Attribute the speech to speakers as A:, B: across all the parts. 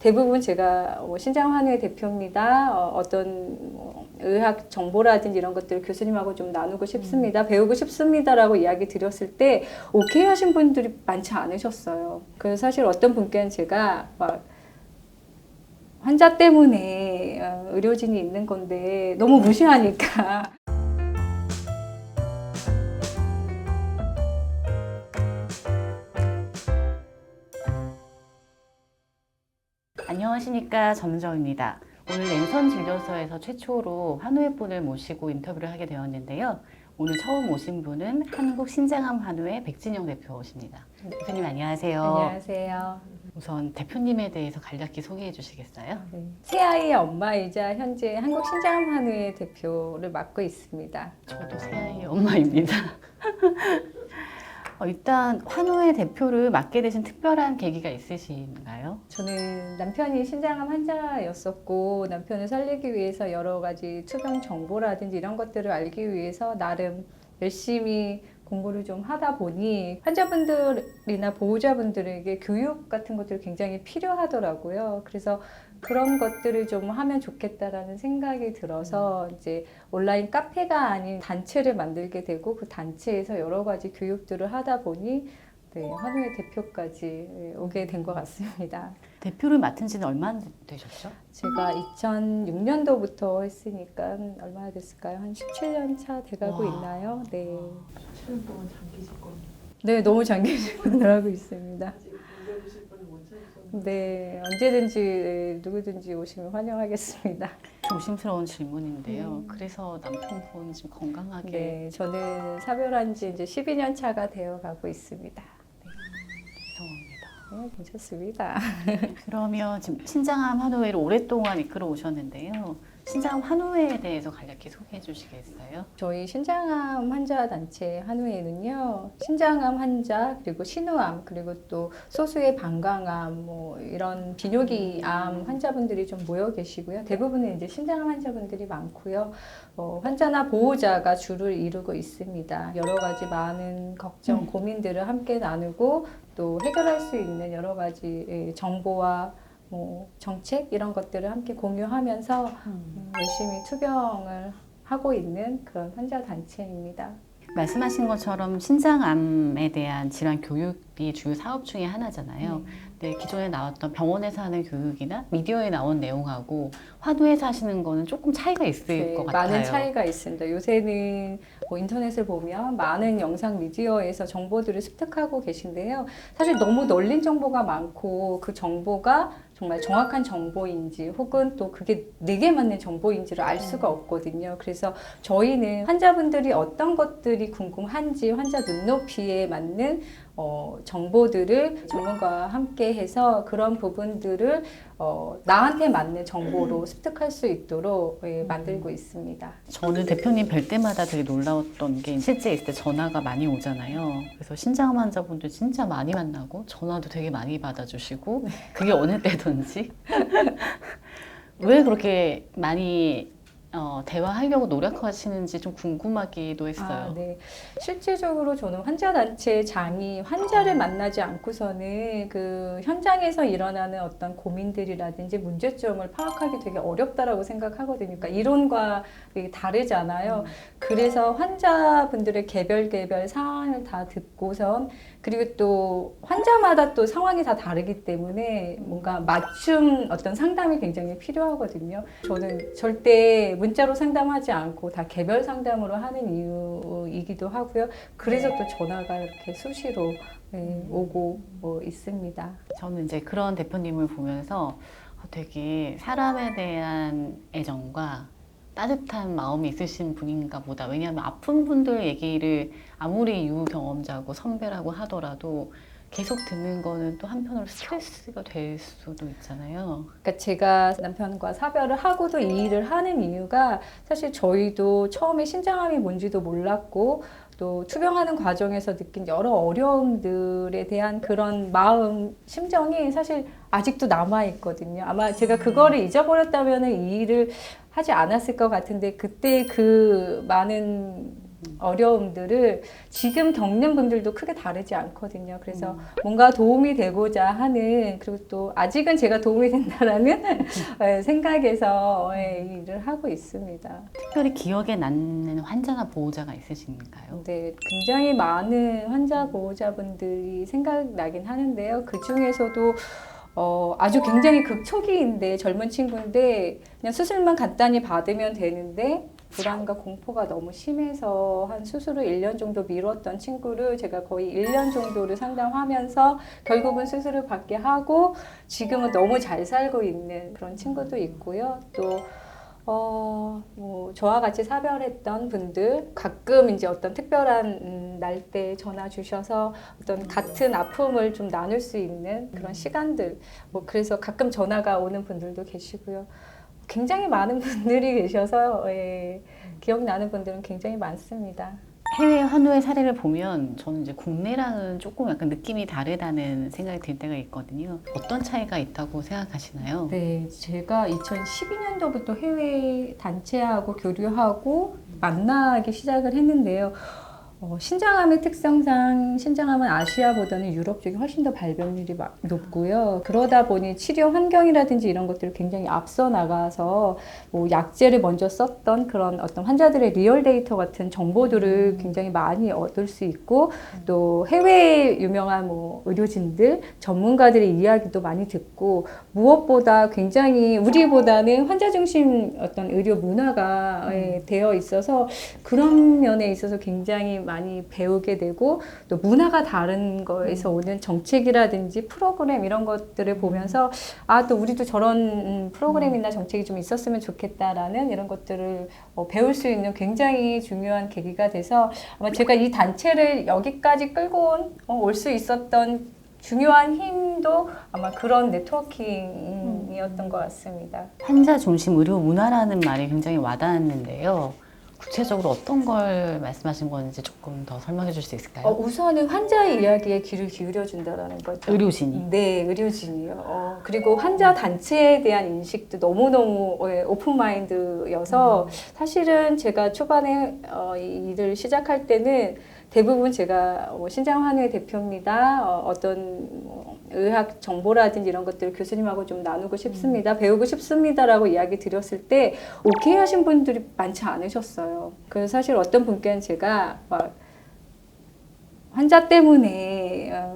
A: 대부분 제가 뭐 신장환의 대표입니다. 어, 떤 의학 정보라든지 이런 것들을 교수님하고 좀 나누고 싶습니다. 배우고 싶습니다라고 이야기 드렸을 때 오케이 하신 분들이 많지 않으셨어요. 그래서 사실 어떤 분께는 제가 막 환자 때문에 어, 의료진이 있는 건데 너무 무시하니까
B: 안녕하십니까 전문정입니다. 오늘 랜선 진료소에서 최초로 한우회분을 모시고 인터뷰를 하게 되었는데요. 오늘 처음 오신 분은 한국 신장암 한우회 백진영 대표십니다. 대표님 안녕하세요.
A: 안녕하세요.
B: 우선 대표님에 대해서 간략히 소개해 주시겠어요?
A: 네. 새 아이의 엄마이자 현재 한국 신장환의 대표를 맡고 있습니다.
B: 저도 새아이 엄마입니다. 어, 일단 한우회 대표를 맡게 되신 특별한 계기가 있으신가요?
A: 저는 남편이 신장암 환자였었고 남편을 살리기 위해서 여러 가지 투병 정보라든지 이런 것들을 알기 위해서 나름 열심히 공부를 좀 하다 보니 환자분들이나 보호자분들에게 교육 같은 것들이 굉장히 필요하더라고요. 그래서 그런 것들을 좀 하면 좋겠다라는 생각이 들어서 이제 온라인 카페가 아닌 단체를 만들게 되고 그 단체에서 여러 가지 교육들을 하다 보니 네, 한우의 대표까지 오게 된 것 같습니다.
B: 대표를 맡은 지는 얼마나 되셨죠?
A: 제가 2006년도부터 했으니까 얼마나 됐을까요? 한 17년 차 돼가고
B: 와.
A: 있나요? 네.
C: 7년 동안 장기실 겁니다.
A: 네, 너무 장기식으로 하고 있습니다. 네, 언제든지 네, 누구든지 오시면 환영하겠습니다.
B: 조심스러운 질문인데요.
A: 음.
B: 그래서 남편분 지금 건강하게
A: 네, 저는 사별한 지 이제 12년 차가 되어 가고 있습니다.
B: 죄송합니다.
A: 네, 괜찮습니다.
B: 그러면 지금 신장암 한우회를 오랫동안 이끌어 오셨는데요. 신장암 한우회에 대해서 간략히 소개해 주시겠어요?
A: 저희 신장암 환자 단체 한우에는요 신장암 환자 그리고 신우암 그리고 또 소수의 방광암 뭐 이런 비뇨기암 환자분들이 좀 모여 계시고요 대부분은 이제 신장암 환자분들이 많고요 어, 환자나 보호자가 주를 이루고 있습니다 여러 가지 많은 걱정
B: 음.
A: 고민들을 함께 나누고 또 해결할 수 있는 여러 가지 예, 정보와 뭐 정책 이런 것들을 함께 공유하면서 음, 열심히 투병을 하고 있는 그런 환자 단체입니다.
B: 말씀하신 것처럼 신장암에 대한 질환 교육이 주요 사업 중에 하나잖아요. 네, 기존에 나왔던 병원에서 하는 교육이나 미디어에 나온 내용하고 화두에서 하시는 거는 조금 차이가 있을
A: 네,
B: 것 같아요.
A: 많은 차이가 있습니다. 요새는 뭐 인터넷을 보면 많은 영상 미디어에서 정보들을 습득하고 계신데요. 사실 너무 널린 정보가 많고 그 정보가 정말 정확한 정보인지 혹은 또 그게 내게 맞는 정보인지를 알 수가 없거든요. 그래서 저희는 환자분들이 어떤 것들이 궁금한지 환자 눈높이에 맞는 어, 정보들을 전문가와 함께 해서 그런 부분들을 어, 나한테 맞는 정보로 습득할 수 있도록 예, 만들고 있습니다.
B: 저는 대표님 뵐 때마다 되게 놀라웠던 게 실제 있을 때 전화가 많이 오잖아요. 그래서 신장암 환자분들 진짜 많이 만나고 전화도 되게 많이 받아주시고 그게 어느 때든지 왜 그렇게 많이 어, 대화하려고 노력하시는지 좀 궁금하기도 했어요.
A: 아, 네. 실제적으로 저는 환자 단체 장이 환자를 만나지 않고서는 그 현장에서 일어나는 어떤 고민들이라든지 문제점을 파악하기 되게 어렵다라고 생각하거든요. 그러니까 이론과 다르잖아요. 그래서 환자분들의 개별 개별 상황을 다 듣고선 그리고 또 환자마다 또 상황이 다 다르기 때문에 뭔가 맞춤 어떤 상담이 굉장히 필요하거든요. 저는 절대 문자로 상담하지 않고 다 개별 상담으로 하는 이유이기도 하고요. 그래서 또 전화가 이렇게 수시로 네, 오고 뭐 있습니다.
B: 저는 이제 그런 대표님을 보면서 되게 사람에 대한 애정과 따뜻한 마음이 있으신 분인가 보다. 왜냐하면 아픈 분들 얘기를 아무리 유 경험자고 선배라고 하더라도 계속 듣는 거는 또 한편으로 스트레스가 될 수도 있잖아요.
A: 그러니까 제가 남편과 사별을 하고도 이 일을 하는 이유가 사실 저희도 처음에 신장암이 뭔지도 몰랐고 또 투병하는 과정에서 느낀 여러 어려움들에 대한 그런 마음, 심정이 사실 아직도 남아 있거든요. 아마 제가 그거를 잊어버렸다면 이 일을 하지 않았을 것 같은데 그때 그 많은 어려움들을 지금 겪는 분들도 크게 다르지 않거든요. 그래서
B: 음.
A: 뭔가 도움이 되고자 하는 그리고 또 아직은 제가 도움이 된다라는 예, 생각에서 예, 이 일을 하고 있습니다.
B: 특별히 기억에 남는 환자나 보호자가 있으신가요?
A: 네, 굉장히 많은 환자 보호자분들이 생각나긴 하는데요. 그 중에서도 어, 아주 굉장히 극초기인데 젊은 친구인데 그냥 수술만 간단히 받으면 되는데 불안과 공포가 너무 심해서 한 수술을 1년 정도 미뤘던 친구를 제가 거의 1년 정도를 상담하면서 결국은 수술을 받게 하고 지금은 너무 잘 살고 있는 그런 친구도 있고요. 또 어, 뭐, 저와 같이 사별했던 분들, 가끔 이제 어떤 특별한 음, 날때 전화 주셔서 어떤 같은 아픔을 좀 나눌 수 있는 그런 시간들, 뭐, 그래서 가끔 전화가 오는 분들도 계시고요. 굉장히 많은 분들이 계셔서, 예, 기억나는 분들은 굉장히 많습니다.
B: 해외 환우의 사례를 보면 저는 이제 국내랑은 조금 약간 느낌이 다르다는 생각이 들 때가 있거든요. 어떤 차이가 있다고 생각하시나요?
A: 네, 제가 2012년도부터 해외 단체하고 교류하고 만나기 시작을 했는데요. 어, 신장암의 특성상 신장암은 아시아보다는 유럽 쪽이 훨씬 더 발병률이 마- 높고요. 그러다 보니 치료 환경이라든지 이런 것들을 굉장히 앞서 나가서 뭐 약제를 먼저 썼던 그런 어떤 환자들의 리얼 데이터 같은 정보들을 굉장히 많이 얻을 수 있고 또 해외 유명한 뭐 의료진들 전문가들의 이야기도 많이 듣고 무엇보다 굉장히 우리보다는 환자 중심 어떤 의료 문화가 예, 되어 있어서 그런 면에 있어서 굉장히 많이 배우게 되고 또 문화가 다른 거에서 오는 정책이라든지 프로그램 이런 것들을 보면서 아 또 우리도 저런 음, 프로그램이나 정책이 좀 있었으면 좋겠다라는 이런 것들을 어, 배울 수 있는 굉장히 중요한 계기가 돼서 아마 제가 이 단체를 여기까지 끌고 어, 올수 있었던 중요한 힘도 아마 그런 네트워킹이었던 것 같습니다.
B: 환자 중심 의료 문화라는 말이 굉장히 와닿았는데요. 구체적으로 어떤 걸 말씀하신 건지 조금 더 설명해 줄 수 있을까요?
A: 어, 우선은 환자의 이야기에 귀를 기울여 준다라는 거죠.
B: 의료진이.
A: 네, 의료진이요. 어, 그리고 환자 단체에 대한 인식도 너무너무 예, 오픈 마인드여서 사실은 제가 초반에 어, 이 일을 시작할 때는 대부분 제가 뭐 신장환의 대표입니다. 어, 떤 의학 정보라든지 이런 것들을 교수님하고 좀 나누고 싶습니다. 배우고 싶습니다라고 이야기 드렸을 때 오케이 하신 분들이 많지 않으셨어요. 그래서 사실 어떤 분께는 제가 막 환자 때문에 어,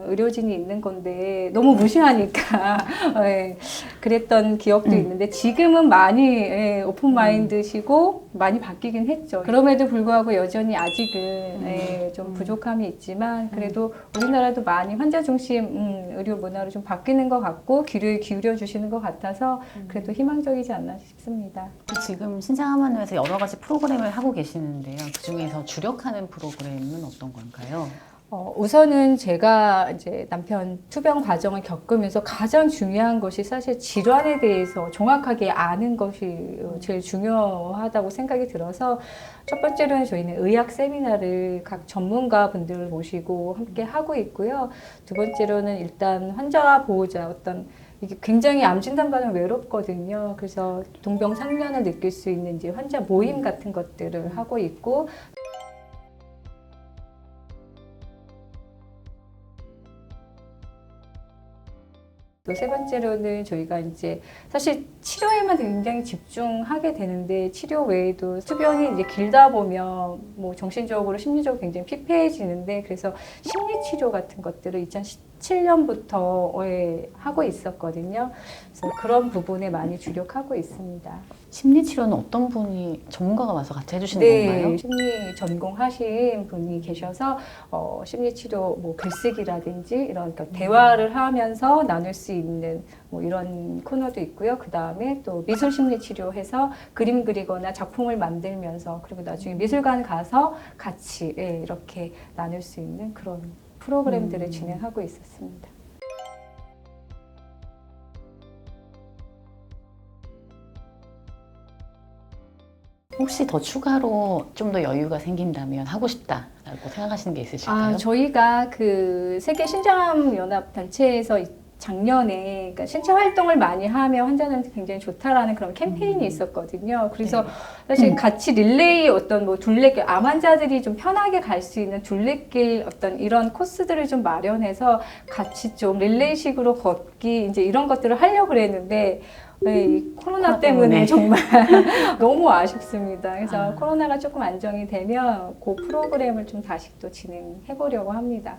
A: 의료진이 있는 건데 너무 무시하니까 예, 그랬던 기억도
B: 음.
A: 있는데 지금은 많이 예, 오픈 마인드시고 많이 바뀌긴 했죠. 그럼에도 불구하고 여전히 아직은 예, 좀 부족함이 있지만 그래도 우리나라도 많이 환자 중심 음, 의료 문화로 좀 바뀌는 것 같고 귀를 기울여 주시는 것 같아서 그래도 희망적이지 않나 싶습니다.
B: 지금 신장암환우에서 여러 가지 프로그램을 하고 계시는데요. 그 중에서 주력하는 프로그램은 어떤 건가요?
A: 어, 우선은 제가 이제 남편 투병 과정을 겪으면서 가장 중요한 것이 사실 질환에 대해서 정확하게 아는 것이 어, 제일 중요하다고 생각이 들어서 첫 번째로는 저희는 의학 세미나를 각 전문가 분들을 모시고 함께 하고 있고요. 두 번째로는 일단 환자와 보호자 어떤 이게 굉장히 암 진단 받으면 외롭거든요. 그래서 동병상련을 느낄 수 있는 이제 환자 모임 같은 것들을 하고 있고 또 세 번째로는 저희가 이제 사실 치료에만 굉장히 집중하게 되는데 치료 외에도 수병이 이제 길다 보면 뭐 정신적으로 심리적으로 굉장히 피폐해지는데 그래서 심리 치료 같은 것들을 2017년부터 하고 있었거든요. 그래서 그런 부분에 많이 주력하고 있습니다.
B: 심리 치료는 어떤 분이 전문가가 와서 같이 해주시는
A: 네,
B: 건가요?
A: 심리 전공하신 분이 계셔서 어, 심리 치료 뭐 글쓰기라든지 이런 그러니까 대화를 하면서 나눌 수 있는 뭐 이런 코너도 있고요. 그 다음에 또 미술 심리 치료 해서 그림 그리거나 작품을 만들면서 그리고 나중에 미술관 가서 같이 예, 이렇게 나눌 수 있는 그런 프로그램들을
B: 음.
A: 진행하고 있었습니다.
B: 혹시 더 추가로 좀 더 여유가 생긴다면 하고 싶다라고 생각하시는 게 있으실까요?
A: 아, 저희가 그 세계 신장암 연합 단체에서 작년에 그러니까 신체 활동을 많이 하면 환자들한테 굉장히 좋다라는 그런 캠페인이
B: 음.
A: 있었거든요. 그래서
B: 네.
A: 사실 같이 릴레이 어떤 뭐 둘레길 암 환자들이 좀 편하게 갈 수 있는 둘레길 어떤 이런 코스들을 좀 마련해서 같이 좀 릴레이식으로 걷기 이제 이런 것들을 하려고 그랬는데 네, 이 코로나
B: 때문에.
A: 정말 너무 아쉽습니다. 그래서
B: 아.
A: 코로나가 조금 안정이 되면 그 프로그램을 좀 다시 또 진행해 보려고 합니다.